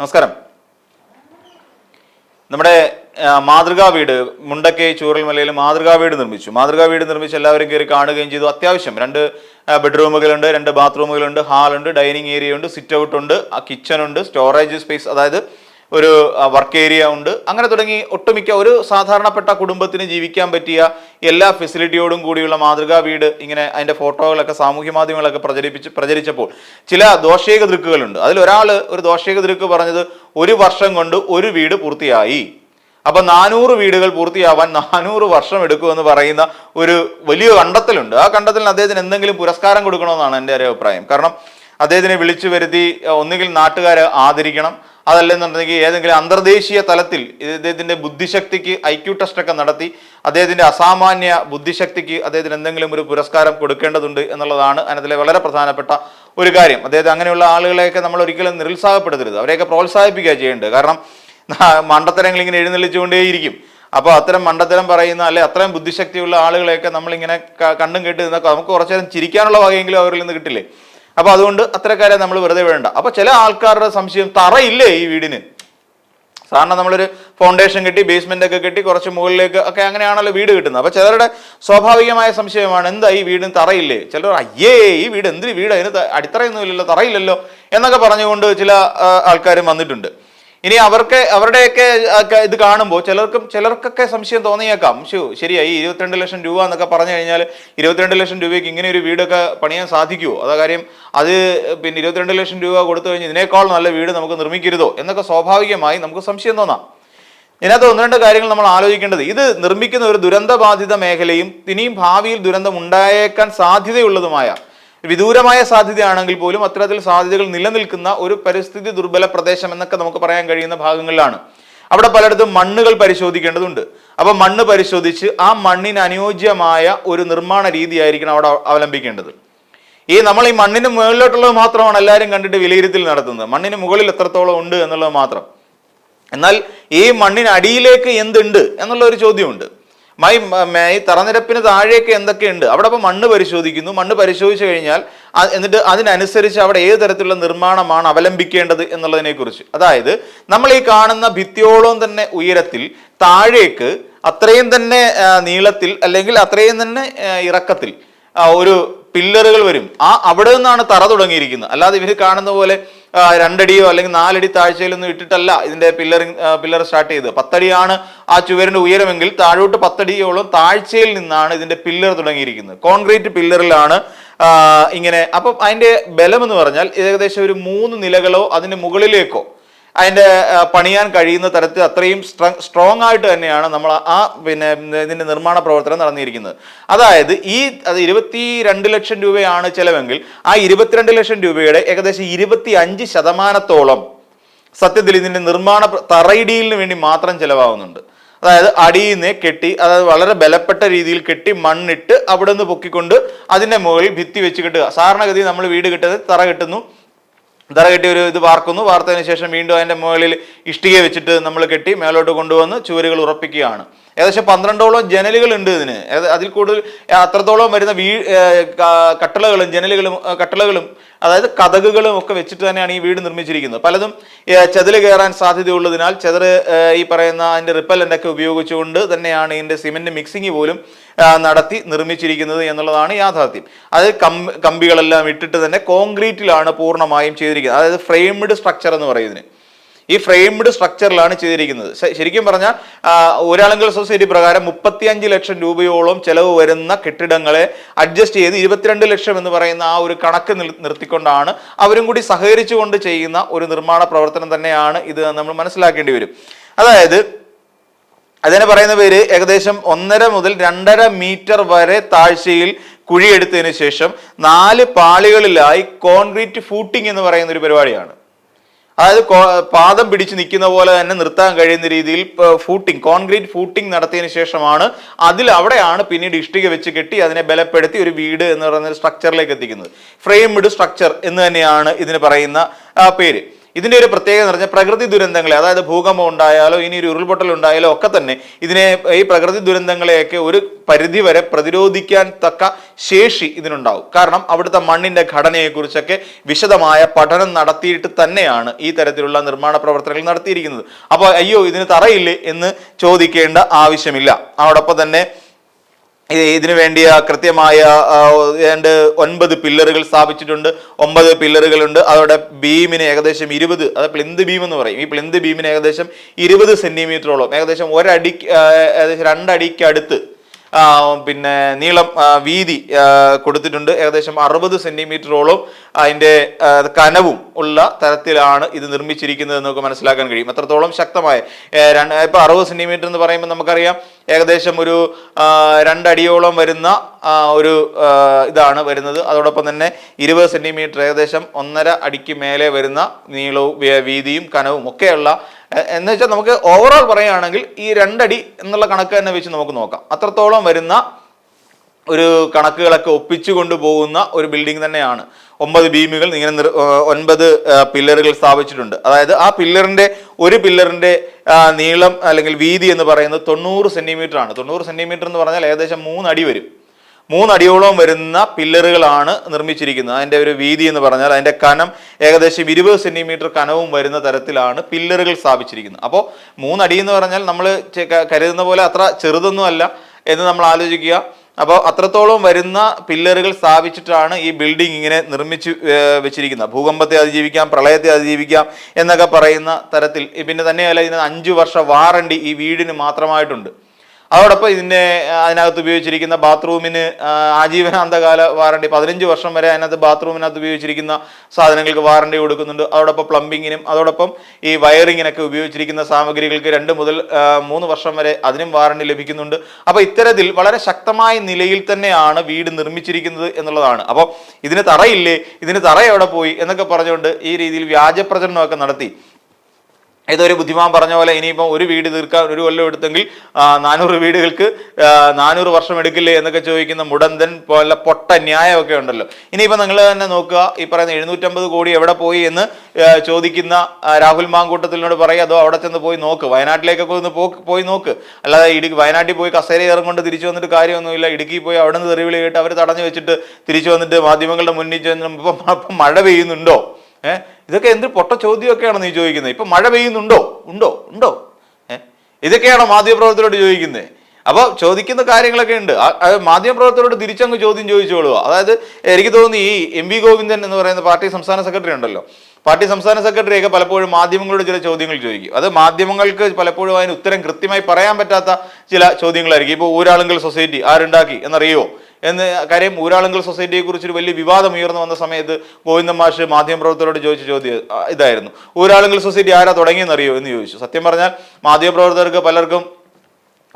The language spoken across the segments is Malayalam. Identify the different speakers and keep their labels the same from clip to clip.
Speaker 1: നമസ്കാരം. നമ്മുടെ മാതൃകാ വീട് മുണ്ടക്കൈ ചൂരൽമലയിൽ മാതൃകാ വീട് നിർമ്മിച്ചു. മാതൃകാ വീട് നിർമ്മിച്ച് എല്ലാവരും കയറി കാണുകയും ചെയ്തു. അത്യാവശ്യം രണ്ട് ബെഡ്റൂമുകളുണ്ട് രണ്ട് ബാത്റൂമുകളുണ്ട് ഹാളുണ്ട് ഡൈനിങ് ഏരിയ ഉണ്ട് സിറ്റ് ഔട്ട് ഉണ്ട് കിച്ചൺ ഉണ്ട് സ്റ്റോറേജ് സ്പേസ് അതായത് ഒരു വർക്ക് ഏരിയ ഉണ്ട്. അങ്ങനെ തുടങ്ങി ഒട്ടുമിക്ക ഒരു സാധാരണപ്പെട്ട കുടുംബത്തിന് ജീവിക്കാൻ പറ്റിയ എല്ലാ ഫെസിലിറ്റിയോടും കൂടിയുള്ള മാതൃകാ വീട് ഇങ്ങനെ അതിന്റെ ഫോട്ടോകളൊക്കെ സാമൂഹ്യ മാധ്യമങ്ങളൊക്കെ പ്രചരിപ്പിച്ച് പ്രചരിച്ചപ്പോൾ ചില ദോഷേക ദൃക്കുകളുണ്ട്. അതിൽ ഒരാൾ ഒരു ദോഷേക ദൃക്ക് പറഞ്ഞത് ഒരു വർഷം കൊണ്ട് ഒരു വീട് പൂർത്തിയായി. അപ്പൊ നാനൂറ് വീടുകൾ പൂർത്തിയാവാൻ നാനൂറ് വർഷം എടുക്കുമെന്ന് പറയുന്ന ഒരു വലിയ കണ്ടെത്തലുണ്ട്. ആ കണ്ടെത്തലിന് അദ്ദേഹത്തിന് എന്തെങ്കിലും പുരസ്കാരം കൊടുക്കണമെന്നാണ് എന്റെ ഒരു അഭിപ്രായം കാരണം അദ്ദേഹത്തിനെ വിളിച്ചു വരുത്തി ഒന്നുകിൽ നാട്ടുകാരെ ആദരിക്കണം അതല്ലെന്നുണ്ടെങ്കിൽ ഏതെങ്കിലും അന്തർദേശീയ തലത്തിൽ ഇദ്ദേഹത്തിന്റെ ബുദ്ധിശക്തിക്ക് ഐ ക്യു ടെസ്റ്റ് ഒക്കെ നടത്തി അദ്ദേഹത്തിന്റെ അസാമാന്യ ബുദ്ധിശക്തിക്ക് അദ്ദേഹത്തിന് എന്തെങ്കിലും ഒരു പുരസ്കാരം കൊടുക്കേണ്ടതുണ്ട് എന്നുള്ളതാണ് അതിനകത്തിലെ വളരെ പ്രധാനപ്പെട്ട ഒരു കാര്യം. അദ്ദേഹത്തെ അങ്ങനെയുള്ള ആളുകളെയൊക്കെ നമ്മൾ ഒരിക്കലും നിരുത്സാഹപ്പെടുത്തരുത്. അവരെയൊക്കെ പ്രോത്സാഹിപ്പിക്കുക ചെയ്യേണ്ടത്. കാരണം മണ്ടത്തരങ്ങൾ ഇങ്ങനെ എഴുന്നള്ളിച്ചുകൊണ്ടേയിരിക്കും. അപ്പോൾ അത്തരം മണ്ടത്തരം പറയുന്ന അല്ലെ അത്രയും ബുദ്ധിശക്തിയുള്ള ആളുകളെയൊക്കെ നമ്മളിങ്ങനെ കണ്ടും കേട്ട് നിന്നൊക്കെ നമുക്ക് കുറച്ചേരം ചിരിക്കാനുള്ള വകയെങ്കിലും അവരിൽ നിന്ന് കിട്ടില്ലേ? അപ്പൊ അതുകൊണ്ട് അത്തരക്കാരെ നമ്മൾ വെറുതെ വേണ്ട അപ്പൊ ചില ആൾക്കാരുടെ സംശയം തറയില്ലേ ഈ വീടിന്? സാധാരണ നമ്മളൊരു ഫൗണ്ടേഷൻ കെട്ടി ബേസ്മെന്റ് ഒക്കെ കെട്ടി കുറച്ച് മുകളിലേക്ക് ഒക്കെ അങ്ങനെയാണല്ലോ വീട് കിട്ടുന്നത്. അപ്പൊ ചിലരുടെ സ്വാഭാവികമായ സംശയമാണ് എന്താ ഈ വീടിന് തറയില്ലേ? ചിലർ അയ്യേ ഈ വീട് എന്തിന് വീട്? അതിന് അടിത്തറയൊന്നുമില്ലല്ലോ തറയില്ലല്ലോ എന്നൊക്കെ പറഞ്ഞുകൊണ്ട് ചില ആൾക്കാരും വന്നിട്ടുണ്ട്. ഇനി അവർക്ക് അവരുടെയൊക്കെ ഇത് കാണുമ്പോൾ ചിലർക്കും ചിലർക്കൊക്കെ സംശയം തോന്നിയേക്കാം. ശോ ശരിയായി ഇരുപത്തിരണ്ട് ലക്ഷം രൂപ എന്നൊക്കെ പറഞ്ഞു കഴിഞ്ഞാൽ ഇരുപത്തിരണ്ട് ലക്ഷം രൂപയ്ക്ക് ഇങ്ങനെ ഒരു വീടൊക്കെ പണിയാൻ സാധിക്കുമോ അതാ കാര്യം അത് പിന്നെ ഇരുപത്തിരണ്ട് ലക്ഷം രൂപ കൊടുത്തു കഴിഞ്ഞ് ഇതിനേക്കാൾ നല്ല വീട് നമുക്ക് നിർമ്മിക്കരുതോ? എന്നൊക്കെ സ്വാഭാവികമായി നമുക്ക് സംശയം തോന്നാം. ഇതിനകത്ത് ഒന്ന് രണ്ട് കാര്യങ്ങൾ നമ്മൾ ആലോചിക്കേണ്ടത്. ഇത് നിർമ്മിക്കുന്ന ഒരു ദുരന്തബാധിത മേഖലയും ഇനിയും ഭാവിയിൽ ദുരന്തം ഉണ്ടായേക്കാൻ സാധ്യതയുള്ളതുമായ വിദൂരമായ സാധ്യതയാണെങ്കിൽ പോലും അത്തരത്തിൽ സാധ്യതകൾ നിലനിൽക്കുന്ന ഒരു പരിസ്ഥിതി ദുർബല പ്രദേശം എന്നൊക്കെ നമുക്ക് പറയാൻ കഴിയുന്ന ഭാഗങ്ങളിലാണ്. അവിടെ പലയിടത്തും മണ്ണുകൾ പരിശോധിക്കേണ്ടതുണ്ട്. അപ്പൊ മണ്ണ് പരിശോധിച്ച് ആ മണ്ണിന് അനുയോജ്യമായ ഒരു നിർമ്മാണ രീതിയായിരിക്കണം അവിടെ അവലംബിക്കേണ്ടത്. ഈ നമ്മൾ ഈ മണ്ണിന് മുകളിലോട്ടുള്ളത് മാത്രമാണ് എല്ലാവരും കണ്ടിട്ട് വിലയിരുത്തൽ നടത്തുന്നത്. മണ്ണിന് മുകളിൽ എത്രത്തോളം ഉണ്ട് എന്നുള്ളത് മാത്രം. എന്നാൽ ഈ മണ്ണിന് അടിയിലേക്ക് എന്തുണ്ട് എന്നുള്ള ഒരു ചോദ്യമുണ്ട്. മൈ ഈ തറനിരപ്പിന് താഴേക്ക് എന്തൊക്കെയുണ്ട്? അവിടെ അപ്പോൾ മണ്ണ് പരിശോധിക്കുന്നു. മണ്ണ് പരിശോധിച്ചു കഴിഞ്ഞാൽ എന്നിട്ട് അതിനനുസരിച്ച് അവിടെ ഏത് തരത്തിലുള്ള നിർമ്മാണമാണ് അവലംബിക്കേണ്ടത് എന്നുള്ളതിനെക്കുറിച്ച്. അതായത് നമ്മൾ ഈ കാണുന്ന ഭിത്തിയോളം തന്നെ ഉയരത്തിൽ താഴേക്ക് അത്രയും തന്നെ നീളത്തിൽ അല്ലെങ്കിൽ അത്രയും തന്നെ ഇറക്കത്തിൽ ഒരു പില്ലറുകൾ വരും. ആ അവിടെ നിന്നാണ് തറ തുടങ്ങിയിരിക്കുന്നത്. അല്ലാതെ ഇവർ കാണുന്ന പോലെ രണ്ടടിയോ അല്ലെങ്കിൽ നാലടി താഴ്ചയിലൊന്നും ഇട്ടിട്ടല്ല ഇതിന്റെ പില്ലറിങ് പില്ലർ സ്റ്റാർട്ട് ചെയ്തത്. പത്തടിയാണ് ആ ചുവരിന്റെ ഉയരമെങ്കിൽ താഴോട്ട് പത്തടിയോളം താഴ്ചയിൽ നിന്നാണ് ഇതിന്റെ പില്ലർ തുടങ്ങിയിരിക്കുന്നത്. കോൺക്രീറ്റ് പില്ലറിലാണ് ഇങ്ങനെ. അപ്പം അതിന്റെ ബലം എന്ന് പറഞ്ഞാൽ ഏകദേശം ഒരു മൂന്ന് നിലകളോ അതിന് മുകളിലേക്കോ അതിന്റെ ആ, പണിയാൻ കഴിയുന്ന തരത്തിൽ അത്രയും സ്ട്രോങ് ആയിട്ട് തന്നെയാണ് നമ്മൾ ആ പിന്നെ ഇതിന്റെ നിർമ്മാണ പ്രവർത്തനം നടന്നിരിക്കുന്നത്. അതായത് ഈ അത് ഇരുപത്തി രണ്ട് ലക്ഷം രൂപയാണ് ചിലവെങ്കിൽ ആ ഇരുപത്തിരണ്ട് ലക്ഷം രൂപയുടെ ഏകദേശം ഇരുപത്തി അഞ്ച് ശതമാനത്തോളം സത്യത്തിൽ ഇതിന്റെ നിർമ്മാണ തറയിടിയിലിന് വേണ്ടി മാത്രം ചിലവാകുന്നുണ്ട്. അതായത് അടിയിൽ നിന്ന് കെട്ടി അതായത് വളരെ ബലപ്പെട്ട രീതിയിൽ കെട്ടി മണ്ണിട്ട് അവിടെ നിന്ന് പൊക്കിക്കൊണ്ട് അതിന്റെ മുകളിൽ ഭിത്തി വെച്ച് കെട്ടുക. സാധാരണഗതി നമ്മൾ വീട് കെട്ടുന്നത് തറ കെട്ടുന്നു. തറ കെട്ടി ഒരു ഇത് വാർക്കുന്നു. വാർത്തതിന് ശേഷം വീണ്ടും അതിന്റെ മുകളിൽ ഇഷ്ടിക വെച്ചിട്ട് നമ്മൾ കെട്ടി മേലോട്ട് കൊണ്ടുവന്ന് ചുവരുകൾ ഉറപ്പിക്കുകയാണ്. ഏകദേശം പന്ത്രണ്ടോളം ജനലുകൾ ഉണ്ട് ഇതിന് അതിൽ കൂടുതൽ അത്രത്തോളം വരുന്ന വീ കട്ടളകളും ജനലുകളും കട്ടളകളും അതായത് കഥകുകളും ഒക്കെ വെച്ചിട്ട് തന്നെയാണ് ഈ വീട് നിർമ്മിച്ചിരിക്കുന്നത്. പലതും ഏ, ചെതൽ കയറാൻ സാധ്യതയുള്ളതിനാൽ ചെതറ് ഈ പറയുന്ന അതിന്റെ റിപ്പല്ലന്റ് ഒക്കെ ഉപയോഗിച്ചുകൊണ്ട് തന്നെയാണ് ഇതിന്റെ സിമെന്റ് മിക്സിങ് പോലും നടത്തി നിർമ്മിച്ചിരിക്കുന്നത് എന്നുള്ളതാണ് യാഥാർത്ഥ്യം. അതായത് കം കമ്പികളെല്ലാം ഇട്ടിട്ട് തന്നെ കോൺക്രീറ്റിലാണ് പൂർണമായും ചെയ്തിരിക്കുന്നത്. അതായത് ഫ്രെയിംഡ് സ്ട്രക്ചർ എന്ന് പറയുന്നതിന് ഈ ഫ്രെയിംഡ് സ്ട്രക്ചറിലാണ് ചെയ്തിരിക്കുന്നത്. ശരിക്കും പറഞ്ഞാൽ ഒരാളെങ്കിൽ സൊസൈറ്റി പ്രകാരം മുപ്പത്തിയഞ്ച് ലക്ഷം രൂപയോളം ചെലവ് വരുന്ന കെട്ടിടങ്ങളെ അഡ്ജസ്റ്റ് ചെയ്ത് ഇരുപത്തിരണ്ട് ലക്ഷം എന്ന് പറയുന്ന ആ ഒരു കണക്ക് നിർ- നിർത്തിക്കൊണ്ടാണ് അവരും കൂടി സഹകരിച്ചുകൊണ്ട് ചെയ്യുന്ന ഒരു നിർമ്മാണ പ്രവർത്തനം തന്നെയാണ് ഇത് നമ്മൾ മനസ്സിലാക്കേണ്ടി വരും. അതായത് അതിന് പറയുന്ന പേര് ഏകദേശം ഒന്നര മുതൽ രണ്ടര മീറ്റർ വരെ താഴ്ചയിൽ കുഴിയെടുത്തതിന് ശേഷം നാല് പാളികളിലായി കോൺക്രീറ്റ് ഫൂട്ടിംഗ് എന്ന് പറയുന്ന ഒരു പരിപാടിയാണ്. അതായത് പാദം പിടിച്ചു നിൽക്കുന്ന പോലെ തന്നെ നിർത്താൻ കഴിയുന്ന രീതിയിൽ ഫൂട്ടിംഗ് കോൺക്രീറ്റ് ഫൂട്ടിംഗ് നടത്തിയതിനു ശേഷമാണ് അതിൽ അവിടെയാണ് പിന്നീട് ഇഷ്ടിക വെച്ച് കെട്ടി അതിനെ ബലപ്പെടുത്തി ഒരു വീട് എന്ന് പറയുന്ന സ്ട്രക്ചറിലേക്ക് എത്തിക്കുന്നത്. ഫ്രെയിംഡ് സ്ട്രക്ചർ എന്ന് തന്നെയാണ് ഇതിന് പറയുന്ന പേര്. ഇതിന്റെ ഒരു പ്രത്യേകത എന്ന് പറഞ്ഞാൽ പ്രകൃതി ദുരന്തങ്ങളെ അതായത് ഭൂകമ്പം ഉണ്ടായാലോ ഇനി ഒരു ഉരുൾപൊട്ടൽ ഉണ്ടായാലോ ഒക്കെ തന്നെ ഇതിനെ ഈ പ്രകൃതി ദുരന്തങ്ങളെയൊക്കെ ഒരു പരിധി വരെ പ്രതിരോധിക്കാൻ തക്ക ശേഷി ഇതിനുണ്ടാവും. കാരണം അവിടുത്തെ മണ്ണിന്റെ ഘടനയെക്കുറിച്ചൊക്കെ വിശദമായ പഠനം നടത്തിയിട്ട് തന്നെയാണ് ഈ തരത്തിലുള്ള നിർമ്മാണ പ്രവർത്തനങ്ങൾ നടത്തിയിരിക്കുന്നത്. അപ്പോൾ അയ്യോ ഇതിന് തറയില്ലേ എന്ന് ചോദിക്കേണ്ട ആവശ്യമില്ല. അതോടൊപ്പം തന്നെ ഇതിനു വേണ്ടിയ കൃത്യമായ ഏതാണ്ട് ഒൻപത് പില്ലറുകൾ സ്ഥാപിച്ചിട്ടുണ്ട്. ഒമ്പത് പില്ലറുകളുണ്ട്. അതോടെ ബീമിന് ഏകദേശം ഇരുപത് അത് പ്ലിന്ത് ബീം എന്ന് പറയും. ഈ പ്ലിന്ത് ബീമിന് ഏകദേശം ഇരുപത് സെന്റിമീറ്ററോളം ഏകദേശം ഒരടി ഏകദേശം രണ്ടടിക്കടുത്ത് പിന്നെ നീളം വീതി കൊടുത്തിട്ടുണ്ട്. ഏകദേശം അറുപത് സെന്റിമീറ്ററോളം അതിന്റെ കനവും ഉള്ള തരത്തിലാണ് ഇത് നിർമ്മിച്ചിരിക്കുന്നത് എന്ന് നമുക്ക് മനസ്സിലാക്കാൻ കഴിയും. എത്രത്തോളം ശക്തമായ ഏ, രണ്ട് ഇപ്പൊ അറുപത് സെന്റിമീറ്റർ എന്ന് പറയുമ്പോൾ നമുക്കറിയാം ഏകദേശം ഒരു രണ്ടടിയോളം വരുന്ന ഒരു ഇതാണ് വരുന്നത്. അതോടൊപ്പം തന്നെ ഇരുപത് സെന്റിമീറ്റർ ഏകദേശം ഒന്നര അടിക്ക് മേലെ വരുന്ന നീളവും വീതിയും കനവും ഒക്കെയുള്ള എന്ന് വെച്ചാൽ നമുക്ക് ഓവറോൾ പറയുകയാണെങ്കിൽ ഈ രണ്ടടി എന്നുള്ള കണക്ക് തന്നെ വെച്ച് നമുക്ക് നോക്കാം. അത്രത്തോളം വരുന്ന ഒരു കണക്കുകളൊക്കെ ഒപ്പിച്ചു കൊണ്ടുപോകുന്ന ഒരു ബിൽഡിംഗ് തന്നെയാണ്. ഒമ്പത് ബീമുകൾ ഇങ്ങനെ ഒൻപത് പില്ലറുകൾ സ്ഥാപിച്ചിട്ടുണ്ട്. അതായത് ആ പില്ലറിന്റെ ഒരു പില്ലറിന്റെ നീളം അല്ലെങ്കിൽ വീതി എന്ന് പറയുന്നത് തൊണ്ണൂറ് സെന്റിമീറ്റർ ആണ് തൊണ്ണൂറ് സെന്റിമീറ്റർ എന്ന് പറഞ്ഞാൽ ഏകദേശം മൂന്നടി വരും. മൂന്നടിയോളം വരുന്ന പില്ലറുകളാണ് നിർമ്മിച്ചിരിക്കുന്നത്. അതിന്റെ ഒരു വീതി എന്ന് പറഞ്ഞാൽ അതിന്റെ കനം ഏകദേശം ഇരുപത് സെന്റിമീറ്റർ കനവും വരുന്ന തരത്തിലാണ് പില്ലറുകൾ സ്ഥാപിച്ചിരിക്കുന്നത്. അപ്പോൾ മൂന്നടി എന്ന് പറഞ്ഞാൽ നമ്മൾ കരുതുന്ന പോലെ അത്ര ചെറുതൊന്നും അല്ല എന്ന് നമ്മൾ ആലോചിക്കുക. അപ്പോൾ അത്രത്തോളം വരുന്ന പില്ലറുകൾ സ്ഥാപിച്ചിട്ടാണ് ഈ ബിൽഡിംഗ് ഇങ്ങനെ നിർമ്മിച്ച് വെച്ചിരിക്കുന്നത്. ഭൂകമ്പത്തെ അതിജീവിക്കാം പ്രളയത്തെ അതിജീവിക്കാം എന്നൊക്കെ പറയുന്ന തരത്തിൽ. പിന്നെ തന്നെയല്ല ഇതിന് അഞ്ചു വർഷ വാറണ്ടി ഈ വീടിന് മാത്രമായിട്ടുണ്ട്. അതോടൊപ്പം ഇതിന്റെ അതിനകത്ത് ഉപയോഗിച്ചിരിക്കുന്ന ബാത്റൂമിന് ആജീവനാന്തകാല വാറണ്ടി പതിനഞ്ച് വർഷം വരെ അതിനകത്ത് ബാത്റൂമിനകത്ത് ഉപയോഗിച്ചിരിക്കുന്ന സാധനങ്ങൾക്ക് വാറണ്ടി കൊടുക്കുന്നുണ്ട്. അതോടൊപ്പം പ്ലംബിങ്ങിനും അതോടൊപ്പം ഈ വയറിങ്ങിനൊക്കെ ഉപയോഗിച്ചിരിക്കുന്ന സാമഗ്രികൾക്ക് രണ്ട് മുതൽ മൂന്ന് വർഷം വരെ അതിനും വാറണ്ടി ലഭിക്കുന്നുണ്ട്. അപ്പോൾ ഇത്തരത്തിൽ വളരെ ശക്തമായ നിലയിൽ തന്നെയാണ് വീട് നിർമ്മിച്ചിരിക്കുന്നത് എന്നുള്ളതാണ്. അപ്പോൾ ഇതിന് തറയില്ലേ ഇതിന് തറ എവിടെ പോയി എന്നൊക്കെ പറഞ്ഞുകൊണ്ട് ഈ രീതിയിൽ വ്യാജപ്രചരണമൊക്കെ നടത്തി. ഏതൊരു ബുദ്ധിമാൻ പറഞ്ഞ പോലെ ഇനിയിപ്പോൾ ഒരു വീട് തീർക്കാൻ ഒരു കൊല്ലം എടുത്തെങ്കിൽ നാനൂറ് വീടുകൾക്ക് നാനൂറ് വർഷം എടുക്കില്ലേ എന്നൊക്കെ ചോദിക്കുന്ന മുടന്തൻ പോലെ പൊട്ട ന്യായമൊക്കെ ഉണ്ടല്ലോ. ഇനിയിപ്പോൾ നിങ്ങൾ തന്നെ നോക്കുക ഈ പറയുന്ന എഴുന്നൂറ്റമ്പത് കോടി എവിടെ പോയി എന്ന് ചോദിക്കുന്ന രാഹുൽ മാങ്കൂട്ടത്തിനോട് പറയുക അതോ അവിടെ ചെന്ന് പോയി നോക്ക് വയനാട്ടിലേക്കൊക്കെ ഒന്ന് പോയി നോക്ക്. അല്ലാതെ ഇടുക്കി വയനാട്ടിൽ പോയി കസേര ഇറങ്ങുകൊണ്ട് തിരിച്ചു വന്നിട്ട് കാര്യമൊന്നുമില്ല. ഇടുക്കി പോയി അവിടെ നിന്ന് തെറിവിളി കേട്ട് അവർ തടഞ്ഞു വെച്ചിട്ട് തിരിച്ചു വന്നിട്ട് മാധ്യമങ്ങളുടെ മുന്നിൽ ചെന്ന് ഇപ്പം മഴ പെയ്യുന്നുണ്ടോ? ഏഹ് ഇതൊക്കെ എന്ത് പൊട്ട ചോദ്യമൊക്കെയാണ് നീ ചോദിക്കുന്നത്. ഇപ്പൊ മഴ പെയ്യുന്നുണ്ടോ? ഉണ്ടോ? ഉണ്ടോ? ഏഹ് ഇതൊക്കെയാണോ മാധ്യമപ്രവർത്തകരോട് ചോദിക്കുന്നത് അപ്പോൾ ചോദിക്കുന്ന കാര്യങ്ങളൊക്കെ ഉണ്ട്. മാധ്യമപ്രവർത്തകരോട് തിരിച്ചങ്ങ് ചോദ്യം ചോദിച്ചോളൂ. അതായത് എനിക്ക് തോന്നുന്നു ഈ എം വി ഗോവിന്ദൻ എന്ന് പറയുന്ന പാർട്ടി സംസ്ഥാന സെക്രട്ടറി ഉണ്ടല്ലോ. പാർട്ടി സംസ്ഥാന സെക്രട്ടറി ഒക്കെ പലപ്പോഴും മാധ്യമങ്ങളോട് ചില ചോദ്യങ്ങൾ ചോദിക്കും. അത് മാധ്യമങ്ങൾക്ക് പലപ്പോഴും അതിന് ഉത്തരം കൃത്യമായി പറയാൻ പറ്റാത്ത ചില ചോദ്യങ്ങളായിരിക്കും. ഇപ്പോൾ ഊരാളുങ്കൽ സൊസൈറ്റി ആരുണ്ടാക്കി എന്നറിയോ എന്ന് കാര്യം ഊരാളുങ്കൽ സൊസൈറ്റിയെ കുറിച്ച് ഒരു വലിയ വിവാദം ഉയർന്നു വന്ന സമയത്ത് ഗോവിന്ദൻ മാഷ് മാധ്യമപ്രവർത്തകരോട് ചോദിച്ച ചോദ്യം ഇതായിരുന്നു. ഊരാളുങ്കൽ സൊസൈറ്റി ആരാ തുടങ്ങിയെന്നറിയോ എന്ന് ചോദിച്ചു. സത്യം പറഞ്ഞാൽ മാധ്യമപ്രവർത്തകർക്ക് പലർക്കും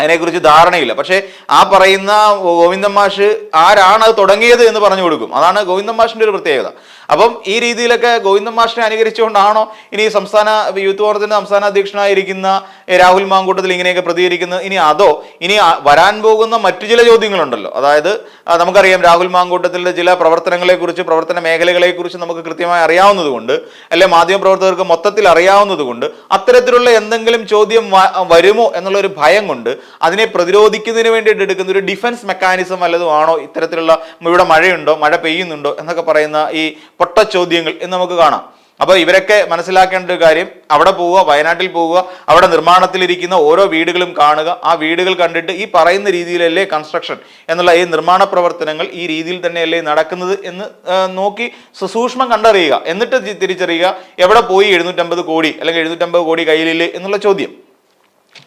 Speaker 1: അതിനെക്കുറിച്ച് ധാരണയില്ല. പക്ഷേ ആ പറയുന്ന ഗോവിന്ദൻ മാഷ് ആരാണ് അത് തുടങ്ങിയത് എന്ന് പറഞ്ഞു കൊടുക്കും. അതാണ് ഗോവിന്ദൻ മാഷിന്റെ ഒരു പ്രത്യേകത. അപ്പം ഈ രീതിയിലൊക്കെ ഗോവിന്ദൻ മാഷിനെ അനുകരിച്ചുകൊണ്ടാണോ ഇനി സംസ്ഥാന യൂത്ത് കോൺഗ്രസിന്റെ സംസ്ഥാന അധ്യക്ഷനായിരിക്കുന്ന രാഹുൽ മാങ്കൂട്ടത്തിൽ ഇങ്ങനെയൊക്കെ പ്രതികരിക്കുന്നത്? ഇനി അതോ ഇനി വരാൻ പോകുന്ന മറ്റു ചില ചോദ്യങ്ങളുണ്ടല്ലോ. അതായത് നമുക്കറിയാം രാഹുൽ മാങ്കൂട്ടത്തിലെ ചില പ്രവർത്തനങ്ങളെക്കുറിച്ച് പ്രവർത്തന മേഖലകളെക്കുറിച്ച് നമുക്ക് കൃത്യമായി അറിയാവുന്നതുകൊണ്ട് അല്ലെ മാധ്യമ പ്രവർത്തകർക്ക് മൊത്തത്തിൽ അറിയാവുന്നതുകൊണ്ട് അത്തരത്തിലുള്ള എന്തെങ്കിലും ചോദ്യം വരുമോ എന്നുള്ള ഒരു ഭയം കൊണ്ട് അതിനെ പ്രതിരോധിക്കുന്നതിന് വേണ്ടിയിട്ട് എടുക്കുന്ന ഒരു ഡിഫൻസ് മെക്കാനിസം വല്ലതും ആണോ ഇത്തരത്തിലുള്ള ഇവിടെ മഴയുണ്ടോ മഴ പെയ്യുന്നുണ്ടോ എന്നൊക്കെ പറയുന്ന ഈ പൊട്ട ചോദ്യങ്ങൾ എന്ന് നമുക്ക് കാണാം. അപ്പോൾ ഇവരൊക്കെ മനസ്സിലാക്കേണ്ട ഒരു കാര്യം അവിടെ പോവുക വയനാട്ടിൽ പോവുക അവിടെ നിർമ്മാണത്തിലിരിക്കുന്ന ഓരോ വീടുകളും കാണുക ആ വീടുകൾ കണ്ടിട്ട് ഈ പറയുന്ന രീതിയിലല്ലേ കൺസ്ട്രക്ഷൻ എന്നുള്ള ഈ നിർമ്മാണ പ്രവർത്തനങ്ങൾ ഈ രീതിയിൽ തന്നെയല്ലേ നടക്കുന്നത് എന്ന് നോക്കി സുസൂക്ഷ്മം കണ്ടറിയുക. എന്നിട്ട് തിരിച്ചറിയുക എവിടെ പോയി എഴുന്നൂറ്റമ്പത് കോടി അല്ലെങ്കിൽ എഴുന്നൂറ്റമ്പത് കോടി കയ്യിലില്ലേ എന്നുള്ള ചോദ്യം.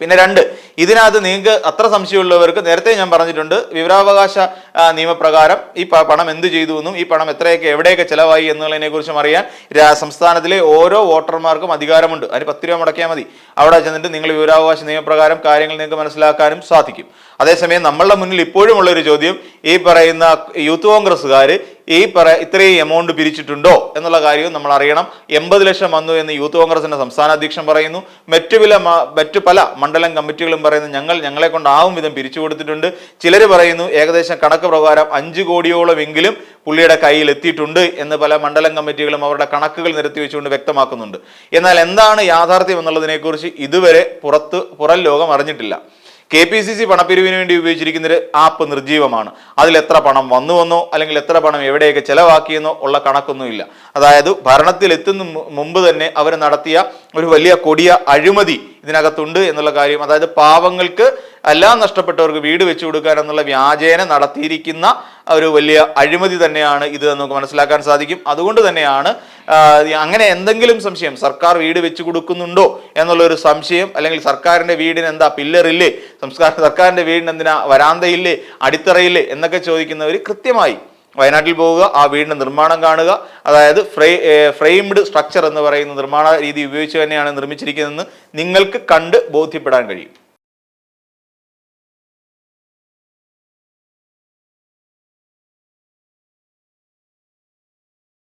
Speaker 1: പിന്നെ രണ്ട് ഇതിനകത്ത് നിങ്ങൾക്ക് അത്ര സംശയമുള്ളവർക്ക് നേരത്തെ ഞാൻ പറഞ്ഞിട്ടുണ്ട് വിവരാവകാശ നിയമപ്രകാരം ഈ പണം എന്ത് ചെയ്തു എന്നും ഈ പണം എത്രയൊക്കെ എവിടെയൊക്കെ ചെലവായി എന്നുള്ളതിനെ കുറിച്ചും അറിയാൻ സംസ്ഥാനത്തിലെ ഓരോ വോട്ടർമാർക്കും അധികാരമുണ്ട്. അതിന് പത്ത് രൂപ മുടക്കിയാൽ മതി. അവിടെ ചെന്നിട്ട് നിങ്ങൾ വിവരാവകാശ നിയമപ്രകാരം കാര്യങ്ങൾ നിങ്ങൾക്ക് മനസ്സിലാക്കാനും സാധിക്കും. അതേസമയം നമ്മളുടെ മുന്നിൽ ഇപ്പോഴും ഉള്ള ഒരു ചോദ്യം ഈ പറയുന്ന യൂത്ത് കോൺഗ്രസ്സുകാർ ഈ പറ ഇത്രയും എമൗണ്ട് പിരിച്ചിട്ടുണ്ടോ എന്നുള്ള കാര്യവും നമ്മൾ അറിയണം. എൺപത് ലക്ഷം വന്നു എന്ന് യൂത്ത് കോൺഗ്രസിന്റെ സംസ്ഥാന അധ്യക്ഷൻ പറയുന്നു. മറ്റു വില മറ്റു പല മണ്ഡലം കമ്മിറ്റികളും പറയുന്നു ഞങ്ങൾ ഞങ്ങളെ കൊണ്ടാവും വിധം പിരിച്ചു കൊടുത്തിട്ടുണ്ട്. ചിലർ പറയുന്നു ഏകദേശം കണക്ക് പ്രകാരം അഞ്ച് കോടിയോളം എങ്കിലും പുള്ളിയുടെ കയ്യിൽ എത്തിയിട്ടുണ്ട് എന്ന് പല മണ്ഡലം കമ്മിറ്റികളും അവരുടെ കണക്കുകൾ നിരത്തി വെച്ചുകൊണ്ട് വ്യക്തമാക്കുന്നുണ്ട്. എന്നാൽ എന്താണ് യാഥാർത്ഥ്യം എന്നുള്ളതിനെക്കുറിച്ച് ഇതുവരെ പുറത്ത് പുറം ലോകം അറിഞ്ഞിട്ടില്ല. കെ പി സി സി പണപ്പിരിവിന് വേണ്ടി ഉപയോഗിച്ചിരിക്കുന്ന ഒരു ആപ്പ് നിർജീവമാണ് അതിൽ എത്ര പണം വന്നു വന്നോ അല്ലെങ്കിൽ എത്ര പണം എവിടെയൊക്കെ ചെലവാക്കിയെന്നോ ഉള്ള കണക്കൊന്നുമില്ല. അതായത് മു- മുമ്പ് തന്നെ അവർ നടത്തിയ ഒരു വലിയ കൊടിയ അഴിമതി ഇതിനകത്തുണ്ട് എന്നുള്ള കാര്യം. അതായത് പാവങ്ങൾക്ക് എല്ലാം നഷ്ടപ്പെട്ടവർക്ക് വീട് വെച്ചു കൊടുക്കാൻ എന്നുള്ള വ്യാജേന നടത്തിയിരിക്കുന്ന ഒരു വലിയ അഴിമതി തന്നെയാണ് ഇത് നമുക്ക് മനസ്സിലാക്കാൻ സാധിക്കും. അതുകൊണ്ട് തന്നെയാണ് അങ്ങനെ എന്തെങ്കിലും സംശയം സർക്കാർ വീട് വെച്ച് കൊടുക്കുന്നുണ്ടോ എന്നുള്ള ഒരു സംശയം അല്ലെങ്കിൽ സർക്കാരിന്റെ വീടിന് എന്താ പില്ലറില്ലേ സംസ്കാര സർക്കാരിന്റെ വീടിന് എന്തിനാ വരാന്തയില്ലേ അടിത്തറയില്ലേ എന്നൊക്കെ ചോദിക്കുന്നവർ കൃത്യമായി വയനാട്ടിൽ പോവുക ആ വീടിന്റെ നിർമ്മാണം കാണുക. അതായത് ഫ്രേ ഫ്രെയിംഡ് സ്ട്രക്ചർ എന്ന് പറയുന്ന നിർമ്മാണ രീതി ഉപയോഗിച്ച് തന്നെയാണ് നിർമ്മിച്ചിരിക്കുന്നതെന്ന് നിങ്ങൾക്ക് കണ്ട് ബോധ്യപ്പെടാൻ കഴിയും.